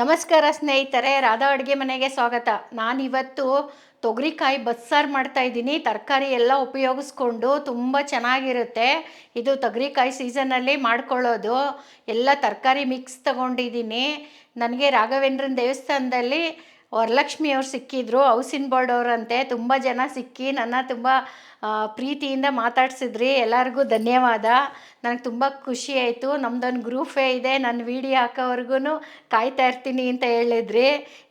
ನಮಸ್ಕಾರ ಸ್ನೇಹಿತರೆ, ರಾಧಾ ಅಡುಗೆ ಮನೆಗೆ ಸ್ವಾಗತ. ನಾನಿವತ್ತು ತೊಗರಿಕಾಯಿ ಬಸ್ಸಾರು ಮಾಡ್ತಾ ಇದ್ದೀನಿ. ತರಕಾರಿ ಎಲ್ಲ ಉಪಯೋಗಿಸ್ಕೊಂಡು ತುಂಬ ಚೆನ್ನಾಗಿರುತ್ತೆ. ಇದು ತೊಗರಿಕಾಯಿ ಸೀಸನಲ್ಲಿ ಮಾಡ್ಕೊಳ್ಳೋದು. ಎಲ್ಲ ತರಕಾರಿ ಮಿಕ್ಸ್ ತಗೊಂಡಿದ್ದೀನಿ. ನನಗೆ ರಾಘವೇಂದ್ರನ ದೇವಸ್ಥಾನದಲ್ಲಿ ವರಲಕ್ಷ್ಮಿ ಅವ್ರು ಸಿಕ್ಕಿದ್ರು, ಹೌಸಿನ್ ಬೋರ್ಡ್ ಅವರಂತೆ, ತುಂಬ ಜನ ಸಿಕ್ಕಿ ನನ್ನ ತುಂಬ ಪ್ರೀತಿಯಿಂದ ಮಾತಾಡ್ಸಿದ್ರಿ, ಎಲ್ಲರಿಗೂ ಧನ್ಯವಾದ. ನನಗೆ ತುಂಬ ಖುಷಿ ಆಯಿತು ನಮ್ಮದೊಂದು ಗ್ರೂಫೇ ಇದೆ, ನಾನು ವೀಡಿಯೋ ಹಾಕೋವರೆಗೂ ಕಾಯ್ತಾ ಇರ್ತೀನಿ ಅಂತ ಹೇಳಿದ್ರಿ.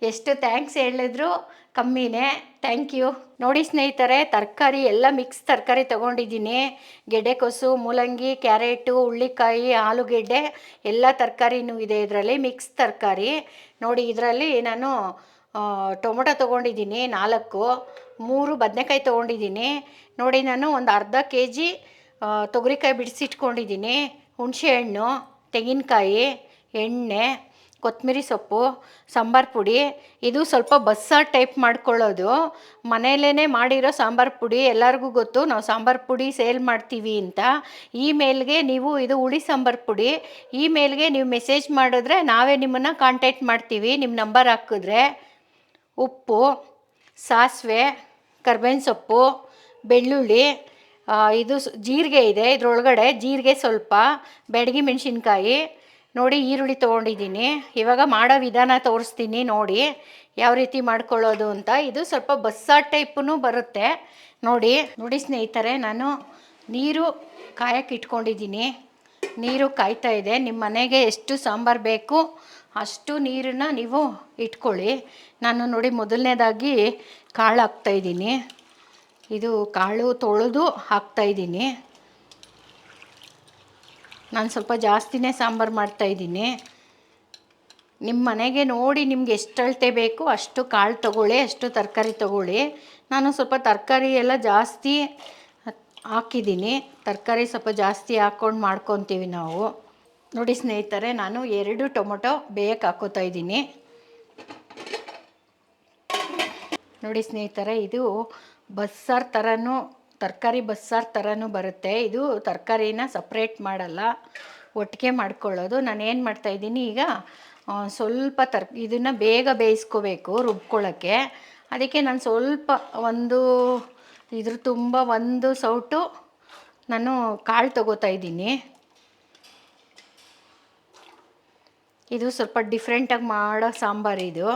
ಎಷ್ಟು ಥ್ಯಾಂಕ್ಸ್ ಹೇಳಿದ್ರು, ಕಮ್ಮಿನೇ. ಥ್ಯಾಂಕ್ ಯು ನೋಡಿ ಸ್ನೇಹಿತರೆ, ತರಕಾರಿ ಎಲ್ಲ ಮಿಕ್ಸ್ ತರಕಾರಿ ತೊಗೊಂಡಿದ್ದೀನಿ. ಗೆಡ್ಡೆಕೋಸು ಮೂಲಂಗಿ, ಕ್ಯಾರೆಟು ಹುಳ್ಳಿಕಾಯಿ ಆಲೂಗೆಡ್ಡೆ, ಎಲ್ಲ ತರಕಾರಿನೂ ಇದೆ ಇದರಲ್ಲಿ ಮಿಕ್ಸ್ ತರಕಾರಿ. ನೋಡಿ ಇದರಲ್ಲಿ ನಾನು ಟೊಮೊಟೊ ತೊಗೊಂಡಿದ್ದೀನಿ ನಾಲ್ಕು, ಮೂರು ಬದನೆಕಾಯಿ ತೊಗೊಂಡಿದ್ದೀನಿ. ನೋಡಿ ನಾನು ಒಂದು ಅರ್ಧ ಕೆ ಜಿ ತೊಗರಿಕಾಯಿ ಬಿಡಿಸಿಟ್ಕೊಂಡಿದ್ದೀನಿ. ಹುಣಸೆಹಣ್ಣು ತೆಂಗಿನಕಾಯಿ, ಎಣ್ಣೆ ಕೊತ್ತಂಬರಿ ಸೊಪ್ಪು, ಸಾಂಬಾರು ಪುಡಿ. ಇದು ಸ್ವಲ್ಪ ಬಸ್ಸಾರು ಟೈಪ್ ಮಾಡ್ಕೊಳ್ಳೋದು. ಮನೆಯಲ್ಲೇ ಮಾಡಿರೋ ಸಾಂಬಾರು ಪುಡಿ, ಎಲ್ಲರಿಗೂ ಗೊತ್ತು ನಾವು ಸಾಂಬಾರು ಪುಡಿ ಸೇಲ್ ಮಾಡ್ತೀವಿ ಅಂತ. ಇಮೇಲ್ಗೆ ನೀವು ಇದು ಹುಳಿ ಸಾಂಬಾರು ಪುಡಿ, ಇಮೇಲ್ಗೆ ನೀವು ಮೆಸೇಜ್ ಮಾಡಿದ್ರೆ ನಾವೇ ನಿಮ್ಮನ್ನು ಕಾಂಟ್ಯಾಕ್ಟ್ ಮಾಡ್ತೀವಿ, ನಿಮ್ಮ ನಂಬರ್ ಹಾಕಿದ್ರೆ. ಉಪ್ಪು, ಸಾಸಿವೆ, ಕರ್ಬೇವಿನ ಸೊಪ್ಪು, ಬೆಳ್ಳುಳ್ಳಿ ಇದು ಜೀರಿಗೆ ಇದೆ. ಇದರೊಳಗಡೆ ಜೀರಿಗೆ ಸ್ವಲ್ಪ, ಬೆಡಗಿ ಮೆಣಸಿನ್ಕಾಯಿ, ನೋಡಿ ಈರುಳ್ಳಿ ತೊಗೊಂಡಿದ್ದೀನಿ. ಇವಾಗ ಮಾಡೋ ವಿಧಾನ ತೋರಿಸ್ತೀನಿ ನೋಡಿ, ಯಾವ ರೀತಿ ಮಾಡ್ಕೊಳ್ಳೋದು ಅಂತ. ಇದು ಸ್ವಲ್ಪ ಬಸ್ಸಾ ಟೈಪೂ ಬರುತ್ತೆ. ನೋಡಿ ನೋಡಿ ಸ್ನೇಹಿತರೆ, ನಾನು ನೀರು ಕಾಯಕ್ಕೆ ಇಟ್ಕೊಂಡಿದ್ದೀನಿ. ನೀರು ಕಾಯ್ತಾ ಇದೆ. ನಿಮ್ಮ ಮನೆಗೆ ಎಷ್ಟು ಸಾಂಬಾರು ಬೇಕು? ಅಷ್ಟು ನೀರನ್ನ ನೀವು ಇಟ್ಕೊಳ್ಳಿ. ನಾನು ನೋಡಿ ಮೊದಲನೇದಾಗಿ ಕಾಳು ಹಾಕ್ತಾಯಿದ್ದೀನಿ ಇದು ಕಾಳು ತೊಳೆದು ಹಾಕ್ತಾಯಿದ್ದೀನಿ ನಾನು ಸ್ವಲ್ಪ ಜಾಸ್ತಿನೇ ಸಾಂಬಾರು ಮಾಡ್ತಾಯಿದ್ದೀನಿ ನಿಮ್ಮ ಮನೆಗೆ ನೋಡಿ ನಿಮ್ಗೆ ಎಷ್ಟು ಅಳತೆ ಬೇಕು, ಅಷ್ಟು ಕಾಳು ತಗೊಳ್ಳಿ, ಅಷ್ಟು ತರಕಾರಿ ತಗೊಳ್ಳಿ. ನಾನು ಸ್ವಲ್ಪ ತರಕಾರಿ ಎಲ್ಲ ಜಾಸ್ತಿ ಹಾಕಿದ್ದೀನಿ. ತರಕಾರಿ ಸ್ವಲ್ಪ ಜಾಸ್ತಿ ಹಾಕ್ಕೊಂಡು ಮಾಡ್ಕೊತೀವಿ ನಾವು. ನೋಡಿ ಸ್ನೇಹಿತರೆ, ನಾನು ಎರಡು ಟೊಮೊಟೊ ಬೇಯಕ್ಕೆ ಹಾಕೋತಾ ಇದ್ದೀನಿ. ನೋಡಿ ಸ್ನೇಹಿತರೆ, ಇದು ಬಸ್ಸಾರು ಥರನೂ ತರಕಾರಿ ಬಸ್ಸಾರು ಥರನೂ ಬರುತ್ತೆ. ಇದು ತರಕಾರಿನ ಸಪ್ರೇಟ್ ಮಾಡಲ್ಲ, ಒಟ್ಟಿಗೆ ಮಾಡ್ಕೊಳ್ಳೋದು. ನಾನು ಏನು ಮಾಡ್ತಾಯಿದ್ದೀನಿ ಈಗ ಸ್ವಲ್ಪ ತರ್, ಇದನ್ನು ಬೇಗ ಬೇಯಿಸ್ಕೋಬೇಕು ರುಬ್ಕೊಳ್ಳೋಕ್ಕೆ ಅದಕ್ಕೆ ನಾನು ಸ್ವಲ್ಪ ಒಂದು, ಇದ್ರ ತುಂಬ ಒಂದು ಸೌಟು ನಾನು ಕಾಳು ತಗೋತಾ ಇದ್ದೀನಿ. ಇದು ಸ್ವಲ್ಪ ಡಿಫ್ರೆಂಟಾಗಿ ಮಾಡೋ ಸಾಂಬಾರು ಇದು.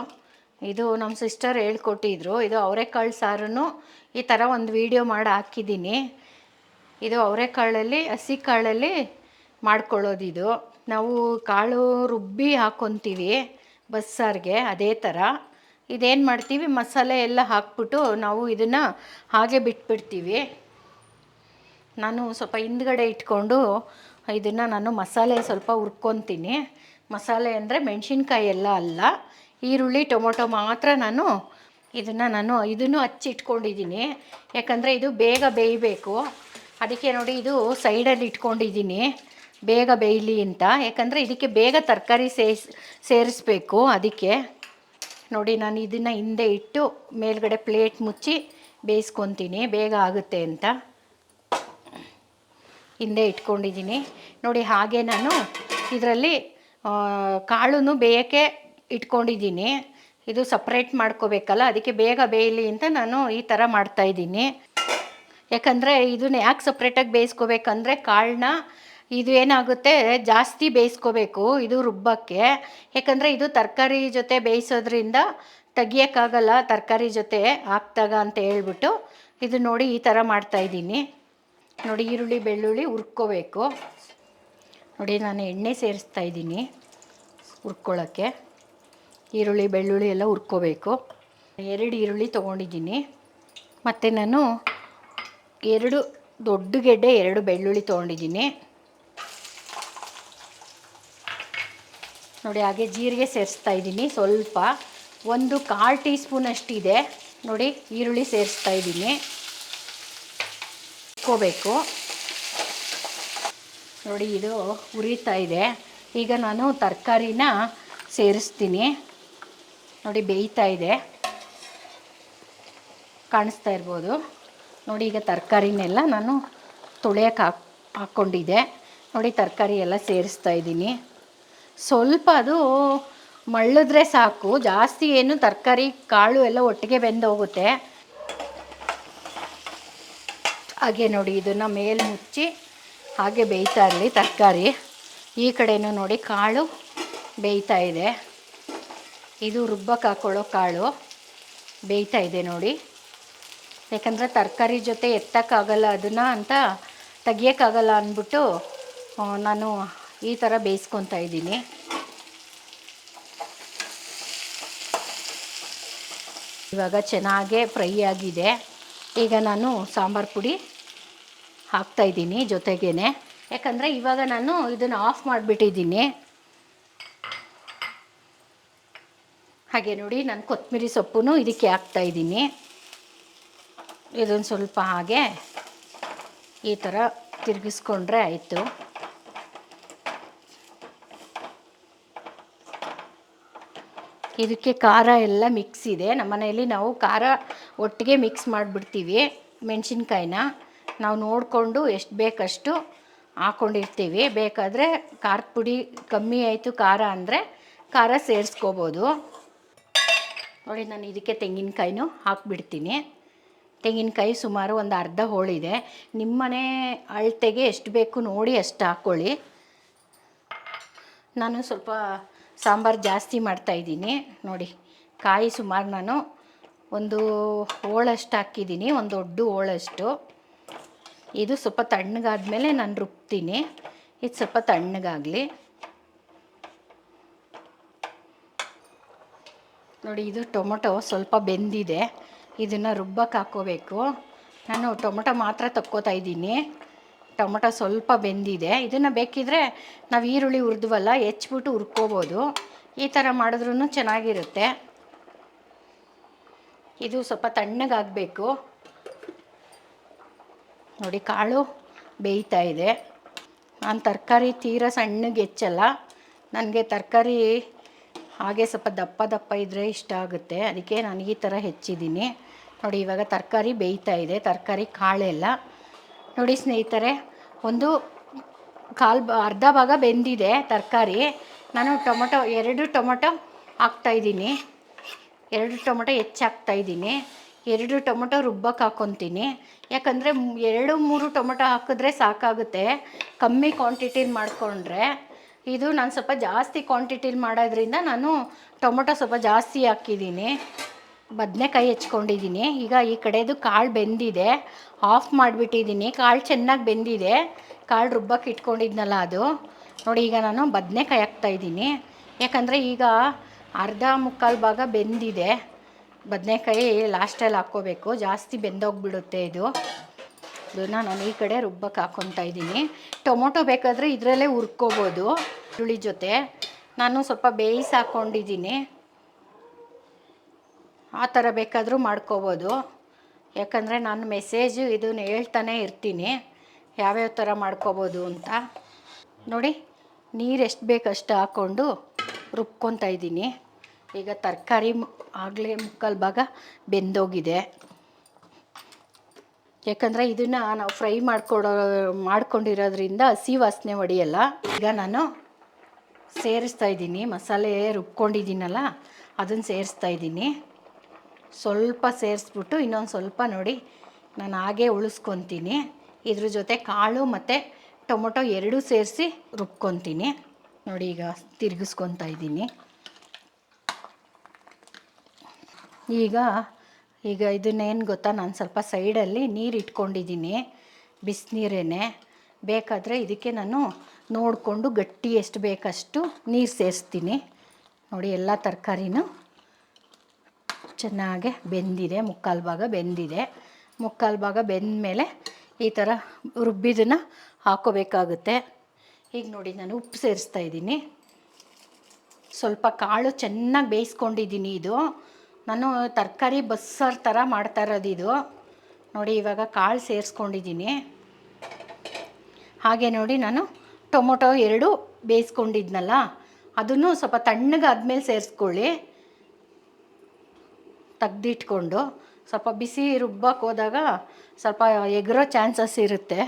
ಇದು ನಮ್ಮ ಸಿಸ್ಟರ್ ಹೇಳ್ಕೊಟ್ಟಿದ್ರು. ಇದು ಅವರೆಕಾಳು ಸಾರನ್ನು ಈ ಥರ ಒಂದು ವಿಡಿಯೋ ಮಾಡಿ ಹಾಕಿದ್ದೀನಿ. ಇದು ಅವರೆಕಾಳಲ್ಲಿ ಹಸಿ ಕಾಳಲ್ಲಿ ಮಾಡ್ಕೊಳ್ಳೋದು ಇದು. ನಾವು ಕಾಳು ರುಬ್ಬಿ ಹಾಕ್ಕೊತೀವಿ ಬಸ್ಸಾರಿಗೆ ಅದೇ ಥರ ಇದೇನು ಮಾಡ್ತೀವಿ? ಮಸಾಲೆ ಎಲ್ಲ ಹಾಕ್ಬಿಟ್ಟು ನಾವು ಇದನ್ನು ಹಾಗೆ ಬಿಟ್ಬಿಡ್ತೀವಿ. ನಾನು ಸ್ವಲ್ಪ ಹಿಂದ್ಗಡೆ ಇಟ್ಕೊಂಡು ಇದನ್ನು ನಾನು ಮಸಾಲೆ ಸ್ವಲ್ಪ ಹುರ್ಕೊತೀನಿ. ಮಸಾಲೆ ಅಂದರೆ ಮೆಣಸಿನ್ಕಾಯಿ ಎಲ್ಲ ಅಲ್ಲ. ಈರುಳ್ಳಿ, ಟೊಮೊಟೊ ಮಾತ್ರ ನಾನು ಇದನ್ನು ನಾನು ಇದನ್ನು ಹಚ್ಚಿಟ್ಕೊಂಡಿದ್ದೀನಿ. ಯಾಕಂದರೆ ಇದು ಬೇಗ ಬೇಯಬೇಕು. ಅದಕ್ಕೆ ನೋಡಿ ಇದು ಸೈಡಲ್ಲಿ ಇಟ್ಕೊಂಡಿದ್ದೀನಿ. ಬೇಗ ಬೇಯಲಿ ಅಂತ. ಯಾಕಂದರೆ ಇದಕ್ಕೆ ಬೇಗ ತರಕಾರಿ ಸೇರಿಸಬೇಕು ಅದಕ್ಕೆ. ನೋಡಿ ನಾನು ಇದನ್ನು ಹಿಂದೆ ಇಟ್ಟು ಮೇಲ್ಗಡೆ ಪ್ಲೇಟ್ ಮುಚ್ಚಿ ಬೇಯಿಸ್ಕೊತೀನಿ. ಬೇಗ ಆಗುತ್ತೆ ಅಂತ. ಹಿಂದೆ ಇಟ್ಕೊಂಡಿದ್ದೀನಿ. ನೋಡಿ ಹಾಗೆ ನಾನು ಇದರಲ್ಲಿ ಕಾಳು ಬೇಯೋಕ್ಕೆ ಇಟ್ಕೊಂಡಿದ್ದೀನಿ. ಇದು ಸಪ್ರೇಟ್ ಮಾಡ್ಕೋಬೇಕಲ್ಲ, ಅದಕ್ಕೆ ಬೇಗ ಬೇಯಲಿ ಅಂತ ನಾನು ಈ ಥರ ಮಾಡ್ತಾಯಿದ್ದೀನಿ ಯಾಕಂದರೆ ಇದನ್ನ ಯಾಕೆ ಸಪ್ರೇಟಾಗಿ ಬೇಯಿಸ್ಕೋಬೇಕಂದ್ರೆ ಕಾಳನ್ನ ಇದು ಏನಾಗುತ್ತೆ, ಜಾಸ್ತಿ ಬೇಯಿಸ್ಕೋಬೇಕು ಇದು ರುಬ್ಬಕ್ಕೆ. ಯಾಕಂದರೆ ಇದು ತರಕಾರಿ ಜೊತೆ ಬೇಯಿಸೋದ್ರಿಂದ ತೆಗಿಯೋಕ್ಕಾಗಲ್ಲ, ತರಕಾರಿ ಜೊತೆ ಹಾಕ್ದಾಗ ಅಂತ ಹೇಳ್ಬಿಟ್ಟು ಇದು ನೋಡಿ ಈ ಥರ ಮಾಡ್ತಾಯಿದ್ದೀನಿ ನೋಡಿ ಈರುಳ್ಳಿ, ಬೆಳ್ಳುಳ್ಳಿ ಹುರ್ಕೋಬೇಕು. ನೋಡಿ, ನಾನು ಎಣ್ಣೆ ಸೇರಿಸ್ತಾ ಇದ್ದೀನಿ ಹುರ್ಕೊಳ್ಳೋಕ್ಕೆ. ಈರುಳ್ಳಿ, ಬೆಳ್ಳುಳ್ಳಿ ಎಲ್ಲ ಹುರ್ಕೋಬೇಕು. ಎರಡು ಈರುಳ್ಳಿ ತೊಗೊಂಡಿದ್ದೀನಿ. ಮತ್ತು ನಾನು ಎರಡು ದೊಡ್ಡ ಗೆಡ್ಡೆ, ಎರಡು ಬೆಳ್ಳುಳ್ಳಿ ತೊಗೊಂಡಿದ್ದೀನಿ. ನೋಡಿ, ಹಾಗೆ ಜೀರಿಗೆ ಸೇರಿಸ್ತಾ ಇದ್ದೀನಿ ಸ್ವಲ್ಪ. ಒಂದು ಕಾಲು ಟೀ ಸ್ಪೂನ್ ಅಷ್ಟಿದೆ ನೋಡಿ, ಈರುಳ್ಳಿ ಸೇರಿಸ್ತಾ ಇದ್ದೀನಿ. ಇಟ್ಕೋಬೇಕು ನೋಡಿ ಇದು ಉರಿತಾ ಇದೆ. ಈಗ ನಾನು ತರಕಾರಿನ ಸೇರಿಸ್ತೀನಿ. ನೋಡಿ ಬೇಯ್ತಾ ಇದೆ. ಕಾಣಿಸ್ತಾ ಇರ್ಬೋದು. ನೋಡಿ ಈಗ ತರಕಾರಿನೆಲ್ಲ ನಾನು ತೊಳೆಯೋಕೆ ಹಾಕ್, ಹಾಕ್ಕೊಂಡಿದ್ದೆ. ನೋಡಿ ತರಕಾರಿ ಎಲ್ಲ ಸೇರಿಸ್ತಾ ಇದ್ದೀನಿ. ಸ್ವಲ್ಪ ಅದು ಮಳ್ಳಿದ್ರೆ ಸಾಕು. ಜಾಸ್ತಿ ಏನು ತರಕಾರಿ ಕಾಳು ಎಲ್ಲ ಒಟ್ಟಿಗೆ ಬೆಂದು ಹೋಗುತ್ತೆ. ಹಾಗೆ ನೋಡಿ ಇದನ್ನು ಮೇಲೆ ಮುಚ್ಚಿ ಹಾಗೆ ಬೇಯ್ತಾ ಇರಲಿ ತರಕಾರಿ. ಈ ಕಡೆಯೂ ನೋಡಿ ಕಾಳು ಬೇಯ್ತಾ ಇದೆ. ಇದು ರುಬ್ಬಕ್ಕೆ ಹಾಕೊಳ್ಳೋ ಕಾಳು ಬೇಯ್ತಾ ಇದೆ ನೋಡಿ. ಯಾಕಂದರೆ ತರಕಾರಿ ಜೊತೆ ಎತ್ತಕ್ಕಾಗಲ್ಲ ಅದನ್ನು ಅಂತ ತೆಗಿಯೋಕ್ಕಾಗಲ್ಲ ಅಂದ್ಬಿಟ್ಟು ನಾನು ಈ ಥರ ಬೇಯಿಸ್ಕೊತಾ ಇದ್ದೀನಿ. ಇವಾಗ ಚೆನ್ನಾಗೇ ಫ್ರೈ ಆಗಿದೆ. ಈಗ ನಾನು ಸಾಂಬಾರು ಪುಡಿ ಹಾಕ್ತಾಯಿದ್ದೀನಿ ಜೊತೆಗೇನೆ. ಯಾಕಂದರೆ ಇವಾಗ ನಾನು ಇದನ್ನು ಆಫ್ ಮಾಡಿಬಿಟ್ಟಿದ್ದೀನಿ. ಹಾಗೆ ನೋಡಿ, ನಾನು ಕೊತ್ತಂಬರಿ ಸೊಪ್ಪು ಇದಕ್ಕೆ ಹಾಕ್ತಾಯಿದ್ದೀನಿ ಇದೊಂದು ಸ್ವಲ್ಪ ಹಾಗೆ ಈ ಥರ ತಿರುಗಿಸ್ಕೊಂಡ್ರೆ ಆಯಿತು. ಇದಕ್ಕೆ ಖಾರ ಎಲ್ಲ ಮಿಕ್ಸ್ ಇದೆ. ನಮ್ಮ ಮನೆಯಲ್ಲಿ ನಾವು ಖಾರ ಒಟ್ಟಿಗೆ ಮಿಕ್ಸ್ ಮಾಡಿಬಿಡ್ತೀವಿ ಮೆಣಸಿನ್ಕಾಯಿನ. ನಾವು ನೋಡಿಕೊಂಡು ಎಷ್ಟು ಬೇಕಷ್ಟು ಹಾಕ್ಕೊಂಡಿರ್ತೀವಿ ಬೇಕಾದರೆ ಖಾರದ ಪುಡಿ ಕಮ್ಮಿ ಆಯಿತು, ಖಾರ ಅಂದರೆ ಖಾರ ಸೇರಿಸ್ಕೋಬೋದು. ನೋಡಿ, ನಾನು ಇದಕ್ಕೆ ತೆಂಗಿನಕಾಯಿನೂ ಹಾಕ್ಬಿಡ್ತೀನಿ. ತೆಂಗಿನಕಾಯಿ ಸುಮಾರು ಒಂದು ಅರ್ಧ ಹೋಳಿದೆ. ನಿಮ್ಮನೆ ಅಳತೆಗೆ ಎಷ್ಟು ಬೇಕು ನೋಡಿ ಅಷ್ಟು ಹಾಕ್ಕೊಳ್ಳಿ ನಾನು ಸ್ವಲ್ಪ ಸಾಂಬಾರು ಜಾಸ್ತಿ ಮಾಡ್ತಾಯಿದ್ದೀನಿ ನೋಡಿ, ಕಾಯಿ ಸುಮಾರು ನಾನು ಒಂದು ಹೋಳಷ್ಟು ಹಾಕಿದ್ದೀನಿ, ಒಂದು ದೊಡ್ಡ ಹೋಳಷ್ಟು. ಇದು ಸ್ವಲ್ಪ ತಣ್ಣಗಾದ್ಮೇಲೆ ನಾನು ರುಬ್ತೀನಿ. ಇದು ಸ್ವಲ್ಪ ತಣ್ಣಗಾಗಲಿ. ನೋಡಿ, ಇದು ಟೊಮೊಟೊ ಸ್ವಲ್ಪ ಬೆಂದಿದೆ. ಇದನ್ನು ರುಬ್ಬಕ್ಕೆ ಹಾಕೋಬೇಕು. ನಾನು ಟೊಮೊಟೊ ಮಾತ್ರ ತಕ್ಕೋತಾ ಇದ್ದೀನಿ. ಟೊಮೊಟೊ ಸ್ವಲ್ಪ ಬೆಂದಿದೆ. ಇದನ್ನು ಬೇಕಿದ್ರೆ ನಾವು ಈರುಳ್ಳಿ ಹುರಿದ್ವಲ್ಲ ಹೆಚ್ಚಿಬಿಟ್ಟು ಹುರ್ಕೋಬೋದು. ಈ ಥರ ಮಾಡಿದ್ರೂ ಚೆನ್ನಾಗಿರುತ್ತೆ. ಇದು ಸ್ವಲ್ಪ ತಣ್ಣಗಾಗಬೇಕು. ನೋಡಿ, ಕಾಳು ಬೇಯ್ತಾ ಇದೆ. ನಾನು ತರಕಾರಿ ತೀರ ಸಣ್ಣಗೆ ಹೆಚ್ಚಲ್ಲ. ನನಗೆ ತರಕಾರಿ ಹಾಗೆ ಸ್ವಲ್ಪ ದಪ್ಪ ದಪ್ಪ ಇದ್ದರೆ ಇಷ್ಟ ಆಗುತ್ತೆ. ಅದಕ್ಕೆ ನಾನು ಈ ಥರ ಹೆಚ್ಚಿದ್ದೀನಿ. ನೋಡಿ, ಇವಾಗ ತರಕಾರಿ ಬೇಯ್ತಾ ಇದೆ. ತರಕಾರಿ ಕಾಳೆಲ್ಲ ನೋಡಿ ಸ್ನೇಹಿತರೆ, ಒಂದು ಕಾಲು ಅರ್ಧ ಭಾಗ ಬೆಂದಿದೆ ತರಕಾರಿ. ನಾನು ಟೊಮೊಟೊ, ಎರಡು ಟೊಮೊಟೊ ಹಾಕ್ತಾಯಿದ್ದೀನಿ ಎರಡು ಟೊಮೊಟೊ ಹೆಚ್ಚಾಕ್ತಾಯಿದ್ದೀನಿ ಎರಡು ಟೊಮೊಟೊ ರುಬ್ಬಕ್ಕೆ ಹಾಕ್ಕೊತೀನಿ ಯಾಕಂದರೆ ಎರಡು, ಮೂರು ಟೊಮೊಟೊ ಹಾಕಿದ್ರೆ ಸಾಕಾಗುತ್ತೆ. ಕಮ್ಮಿ ಕ್ವಾಂಟಿಟಿಲಿ ಮಾಡಿಕೊಂಡ್ರೆ ಇದು ನಾನು ಸ್ವಲ್ಪ ಜಾಸ್ತಿ ಕ್ವಾಂಟಿಟಿಲಿ ಮಾಡೋದ್ರಿಂದ ನಾನು ಟೊಮೊಟೊ ಸ್ವಲ್ಪ ಜಾಸ್ತಿ ಹಾಕಿದ್ದೀನಿ. ಬದನೆಕಾಯಿ ಹೆಚ್ಕೊಂಡಿದ್ದೀನಿ. ಈಗ ಈ ಕಡೆದು ಕಾಳು ಬೆಂದಿದೆ. ಆಫ್ ಮಾಡಿಬಿಟ್ಟಿದ್ದೀನಿ. ಕಾಳು ಚೆನ್ನಾಗಿ ಬೆಂದಿದೆ. ಕಾಳು ರುಬ್ಬಕ್ಕೆ ಇಟ್ಕೊಂಡಿದ್ನಲ್ಲ ಅದು. ನೋಡಿ, ಈಗ ನಾನು ಬದನೆಕಾಯಿ ಹಾಕ್ತಾಯಿದ್ದೀನಿ ಯಾಕಂದರೆ ಈಗ ಅರ್ಧ ಮುಕ್ಕಾಲು ಭಾಗ ಬೆಂದಿದೆ. ಬದನೆಕಾಯಿ ಲಾಸ್ಟಲ್ಲಿ ಹಾಕ್ಕೋಬೇಕು. ಜಾಸ್ತಿ ಬೆಂದೋಗ್ಬಿಡುತ್ತೆ ಇದು. ಇದನ್ನ ನಾನು ಈ ಕಡೆ ರುಬ್ಬಕ್ಕೆ ಹಾಕ್ಕೊತಾ ಇದ್ದೀನಿ. ಟೊಮೊಟೊ ಬೇಕಾದರೆ ಇದರಲ್ಲೇ ಹುರ್ಕೋಬೋದು ಈರುಳ್ಳಿ ಜೊತೆ. ನಾನು ಸ್ವಲ್ಪ ಬೇಯಿಸಿ ಹಾಕ್ಕೊಂಡಿದ್ದೀನಿ ಆ ಥರ ಬೇಕಾದರೂ ಮಾಡ್ಕೋಬೋದು. ಯಾಕಂದರೆ ನಾನು ಮೆಸೇಜು ಇದನ್ನು ಹೇಳ್ತಾನೆ ಇರ್ತೀನಿ. ಯಾವ್ಯಾವ ಥರ ಮಾಡ್ಕೋಬೋದು ಅಂತ. ನೋಡಿ ನೀರು ಎಷ್ಟು ಬೇಕಷ್ಟು ಹಾಕ್ಕೊಂಡು ರುಬ್ಕೊತಾ ಇದ್ದೀನಿ. ಈಗ ತರಕಾರಿ ಆಗಲೇ ಮುಕ್ಕಾಲು ಭಾಗ ಬೆಂದೋಗಿದೆ. ಯಾಕಂದರೆ ಇದನ್ನು ನಾವು ಫ್ರೈ ಮಾಡಿಕೊಡೋ, ಮಾಡ್ಕೊಂಡಿರೋದ್ರಿಂದ ಹಸಿ ವಾಸನೆ ಹೊಡಿಯಲ್ಲ ಈಗ ನಾನು ಸೇರಿಸ್ತಾ ಇದ್ದೀನಿ. ಮಸಾಲೆ ರುಬ್ಕೊಂಡಿದ್ದೀನಲ್ಲ, ಅದನ್ನು ಸೇರಿಸ್ತಾ ಇದ್ದೀನಿ. ಸ್ವಲ್ಪ ಸೇರಿಸ್ಬಿಟ್ಟು ಇನ್ನೊಂದು ಸ್ವಲ್ಪ ನೋಡಿ ನಾನು ಹಾಗೆ ಉಳಿಸ್ಕೊತೀನಿ. ಇದ್ರ ಜೊತೆ ಕಾಳು ಮತ್ತು ಟೊಮೊಟೊ ಎರಡೂ ಸೇರಿಸಿ ರುಬ್ಕೊತೀನಿ. ನೋಡಿ ಈಗ ತಿರುಗಿಸ್ಕೊತಾ ಇದ್ದೀನಿ. ಈಗ ಈಗ ಇದನ್ನೇನು ಗೊತ್ತಾ? ನಾನು ಸ್ವಲ್ಪ ಸೈಡಲ್ಲಿ ನೀರು ಇಟ್ಕೊಂಡಿದ್ದೀನಿ ಬಿಸಿನೀರೇನೆ. ಬೇಕಾದರೆ ಇದಕ್ಕೆ ನಾನು ನೋಡಿಕೊಂಡು ಗಟ್ಟಿ ಎಷ್ಟು ಬೇಕಷ್ಟು ನೀರು ಸೇರಿಸ್ತೀನಿ ನೋಡಿ, ಎಲ್ಲ ತರಕಾರಿನೂ ಚೆನ್ನಾಗೆ ಬೆಂದಿದೆ, ಮುಕ್ಕಾಲು ಭಾಗ ಬೆಂದಿದೆ. ಮುಕ್ಕಾಲು ಭಾಗ ಬೆಂದ ಮೇಲೆ ಈ ಥರ ರುಬ್ಬಿದನ್ನು ಹಾಕೋಬೇಕಾಗುತ್ತೆ. ಈಗ ನೋಡಿ, ನಾನು ಉಪ್ಪು ಸೇರಿಸ್ತಾ ಇದ್ದೀನಿ. ಸ್ವಲ್ಪ ಕಾಳು ಚೆನ್ನಾಗಿ ಬೇಯಿಸ್ಕೊಂಡಿದ್ದೀನಿ ಇದು. ನಾನು ತರಕಾರಿ ಬಸ್ಸಾರು ಥರ ಮಾಡ್ತಾ ಇರೋದು ಇದು. ನೋಡಿ, ಇವಾಗ ಕಾಳು ಸೇರಿಸ್ಕೊಂಡಿದ್ದೀನಿ. ಹಾಗೆ ನೋಡಿ, ನಾನು ಟೊಮೊಟೊ ಎರಡು ಬೇಯಿಸ್ಕೊಂಡಿದ್ನಲ್ಲ, ಅದನ್ನು ಸ್ವಲ್ಪ ತಣ್ಣಗಾದ್ಮೇಲೆ ಸೇರಿಸ್ಕೊಳ್ಳಿ. ತೆಗ್ದಿಟ್ಕೊಂಡು ಸ್ವಲ್ಪ ಬಿಸಿ ರುಬ್ಬಕ್ಕೆ ಹೋದಾಗ ಸ್ವಲ್ಪ ಎಗರೋ ಚಾನ್ಸಸ್ ಇರುತ್ತೆ.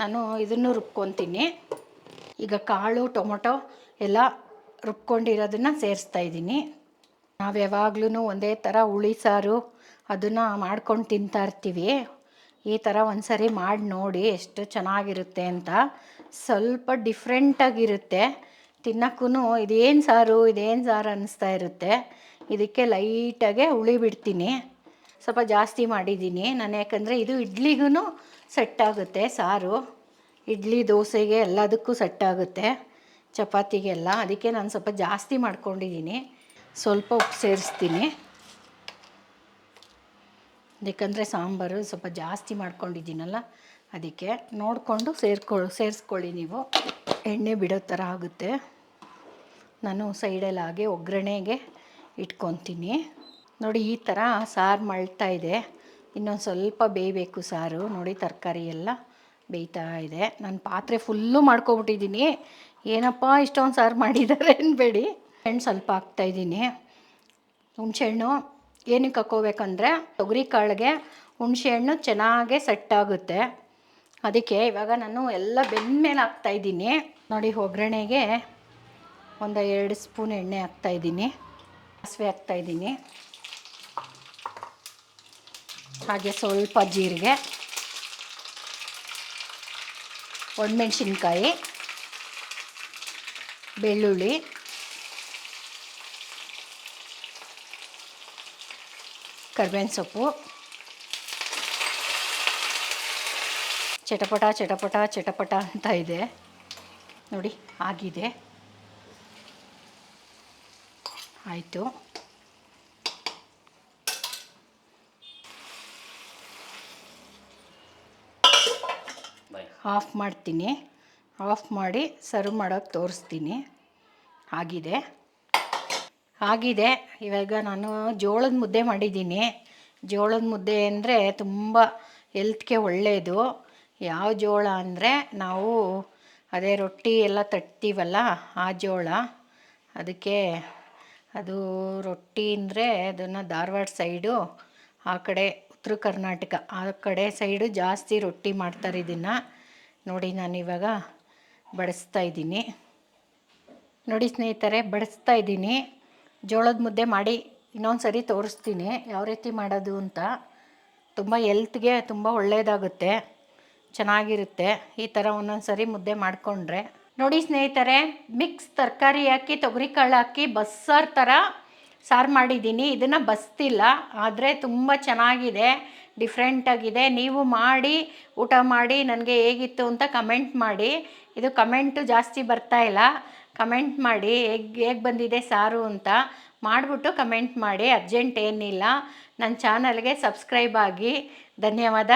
ನಾನು ಇದನ್ನು ರುಬ್ಕೊತೀನಿ. ಈಗ ಕಾಳು, ಟೊಮೊಟೊ ಎಲ್ಲ ರುಬ್ಕೊಂಡಿರೋದನ್ನು ಸೇರಿಸ್ತಾ ಇದ್ದೀನಿ. ನಾವು ಯಾವಾಗ್ಲೂ ಒಂದೇ ಥರ ಹುಳಿ, ಸಾರು ಅದನ್ನು ಮಾಡ್ಕೊಂಡು ತಿಂತಾ ಇರ್ತೀವಿ. ಈ ಥರ ಒಂದ್ಸರಿ ಮಾಡಿ ನೋಡಿ ಎಷ್ಟು ಚೆನ್ನಾಗಿರುತ್ತೆ ಅಂತ. ಸ್ವಲ್ಪ ಡಿಫ್ರೆಂಟಾಗಿರುತ್ತೆ ತಿನ್ನೋಕ್ಕೂ ಇದೇನು ಸಾರು ಇದೇನು ಸಾರು ಅನ್ನಿಸ್ತಾ ಇರುತ್ತೆ. ಇದಕ್ಕೆ ಲೈಟಾಗೆ ಹುಳಿ ಬಿಡ್ತೀನಿ. ಸ್ವಲ್ಪ ಜಾಸ್ತಿ ಮಾಡಿದ್ದೀನಿ. ನಾನು ಯಾಕಂದರೆ ಇದು ಇಡ್ಲಿಗೂ ಸೆಟ್ ಆಗುತ್ತೆ ಸಾರು. ಇಡ್ಲಿ, ದೋಸೆಗೆ ಎಲ್ಲದಕ್ಕೂ ಸೆಟ್ ಆಗುತ್ತೆ. ಚಪಾತಿಗೆಲ್ಲ. ಅದಕ್ಕೆ ನಾನು ಸ್ವಲ್ಪ ಜಾಸ್ತಿ ಮಾಡ್ಕೊಂಡಿದ್ದೀನಿ. ಸ್ವಲ್ಪ ಉಪ್ಪು ಸೇರಿಸ್ತೀನಿ. ಯಾಕಂದರೆ ಸಾಂಬಾರು ಸ್ವಲ್ಪ ಜಾಸ್ತಿ ಮಾಡ್ಕೊಂಡಿದ್ದೀನಲ್ಲ, ಅದಕ್ಕೆ ನೋಡಿಕೊಂಡು ಸೇರ್ಕೊಳ್ಳಿ ಸೇರಿಸ್ಕೊಳ್ಳಿ ನೀವು. ಎಣ್ಣೆ ಬಿಡೋ ಥರ ಆಗುತ್ತೆ. ನಾನು ಸೈಡಲ್ಲಿ ಹಾಗೆ ಒಗ್ಗರಣೆಗೆ ಇಟ್ಕೊತೀನಿ. ನೋಡಿ, ಈ ಥರ ಸಾರು ಮಳ್ತಾ ಇದೆ. ಇನ್ನೊಂದು ಸ್ವಲ್ಪ ಬೇಯಬೇಕು ಸಾರು. ನೋಡಿ, ತರಕಾರಿ ಎಲ್ಲ ಬೇಯ್ತಾ ಇದೆ. ನಾನು ಪಾತ್ರೆ ಫುಲ್ಲು ಮಾಡ್ಕೊಬಿಟ್ಟಿದ್ದೀನಿ. ಏನಪ್ಪ ಇಷ್ಟೊಂದು ಸಾರು ಮಾಡಿದ್ದಾರೆ ಅನ್ಬೇಡಿ. ಹಣ್ಣು ಸ್ವಲ್ಪ ಹಾಕ್ತಾಯಿದ್ದೀನಿ ಹುಣಸೆಹಣ್ಣು ಏನಕ್ಕೆ ಹಾಕೋಬೇಕಂದ್ರೆ ತೊಗರಿ ಕಾಳಿಗೆ ಹುಣಸೆಹಣ್ಣು ಚೆನ್ನಾಗೇ ಸೆಟ್ ಆಗುತ್ತೆ. ಅದಕ್ಕೆ ಇವಾಗ ನಾನು ಎಲ್ಲ ಬೆಂದ ಮೇಲೆ ಹಾಕ್ತಾಯಿದ್ದೀನಿ ನೋಡಿ, ಒಗ್ಗರಣೆಗೆ ಒಂದು ಎರಡು ಸ್ಪೂನ್ ಎಣ್ಣೆ ಹಾಕ್ತಾಯಿದ್ದೀನಿ ಸಾಸಿವೆ ಹಾಕ್ತಾಯಿದ್ದೀನಿ ಹಾಗೆ ಸ್ವಲ್ಪ ಜೀರಿಗೆ, ಒಣಮೆಣ್ಸಿನ್ಕಾಯಿ, ಬೆಳ್ಳುಳ್ಳಿ ಕರ್ಬೇವಿನ ಸೊಪ್ಪು. ಚಟಪಟ ಚಟಪಟ ಚಟಪಟ ಅಂತ ಇದೆ. ನೋಡಿ, ಆಗಿದೆ. ಆಯಿತು. ಆಫ್ ಮಾಡ್ತೀನಿ. ಆಫ್ ಮಾಡಿ ಸರ್ವ್ ಮಾಡೋಕ್ಕೆ ತೋರಿಸ್ತೀನಿ. ಆಗಿದೆ. ಆಗಿದೆ ಇವಾಗ ನಾನು ಜೋಳದ ಮುದ್ದೆ ಮಾಡಿದ್ದೀನಿ. ಜೋಳದ ಮುದ್ದೆ ಅಂದರೆ ತುಂಬ ಹೆಲ್ತ್ಗೆ ಒಳ್ಳೆಯದು ಯಾವ ಜೋಳ ಅಂದರೆ ನಾವು ಅದೇ ರೊಟ್ಟಿ ಎಲ್ಲ ತಟ್ತೀವಲ್ಲ ಆ ಜೋಳ, ಅದಕ್ಕೆ ಅದು ರೊಟ್ಟಿ ಅಂದರೆ ಅದನ್ನು ಧಾರವಾಡ ಸೈಡು, ಆ ಕಡೆ ಉತ್ತರ ಕರ್ನಾಟಕ, ಆ ಕಡೆ ಸೈಡು ಜಾಸ್ತಿ ರೊಟ್ಟಿ ಮಾಡ್ತಾರೆ ಇದನ್ನು. ನೋಡಿ ನಾನಿವಾಗ ಬಡಿಸ್ತಾ ಇದ್ದೀನಿ. ನೋಡಿ ಸ್ನೇಹಿತರೆ, ಬಡಿಸ್ತಾ ಇದ್ದೀನಿ. ಜೋಳದ ಮುದ್ದೆ ಮಾಡಿ ಇನ್ನೊಂದು ಸರಿ ತೋರಿಸ್ತೀನಿ. ಯಾವ ರೀತಿ ಮಾಡೋದು ಅಂತ. ತುಂಬ ಎಲ್ತ್ಗೆ ತುಂಬ ಒಳ್ಳೆಯದಾಗುತ್ತೆ ಚೆನ್ನಾಗಿರುತ್ತೆ. ಈ ಥರ ಒಂದೊಂದು ಸರಿ ಮುದ್ದೆ ಮಾಡಿಕೊಂಡ್ರೆ. ನೋಡಿ ಸ್ನೇಹಿತರೆ ಮಿಕ್ಸ್ ತರಕಾರಿ ಹಾಕಿ, ತೊಗರಿ ಕಾಳು ಹಾಕಿ, ಬಸ್ಸಾರು ಥರ ಸಾರು ಮಾಡಿದ್ದೀನಿ. ಇದನ್ನು ಬಸ್ತಿಲ್ಲ, ಆದರೆ ತುಂಬ ಚೆನ್ನಾಗಿದೆ. ಡಿಫ್ರೆಂಟಾಗಿದೆ ನೀವು ಮಾಡಿ, ಊಟ ಮಾಡಿ, ನನಗೆ ಹೇಗಿತ್ತು ಅಂತ ಕಮೆಂಟ್ ಮಾಡಿ. ಇದು ಕಮೆಂಟು ಜಾಸ್ತಿ ಬರ್ತಾ ಇಲ್ಲ. ಕಮೆಂಟ್ ಮಾಡಿ, ಹೇಗೆ ಹೇಗೆ ಬಂದಿದೆ ಸಾರು ಅಂತ ಮಾಡಿಬಿಟ್ಟು ಕಮೆಂಟ್ ಮಾಡಿ, ಅರ್ಜೆಂಟ್ ಏನಿಲ್ಲ. ನನ್ನ ಚಾನಲ್ಗೆ ಸಬ್ಸ್ಕ್ರೈಬ್ ಆಗಿ. ಧನ್ಯವಾದ.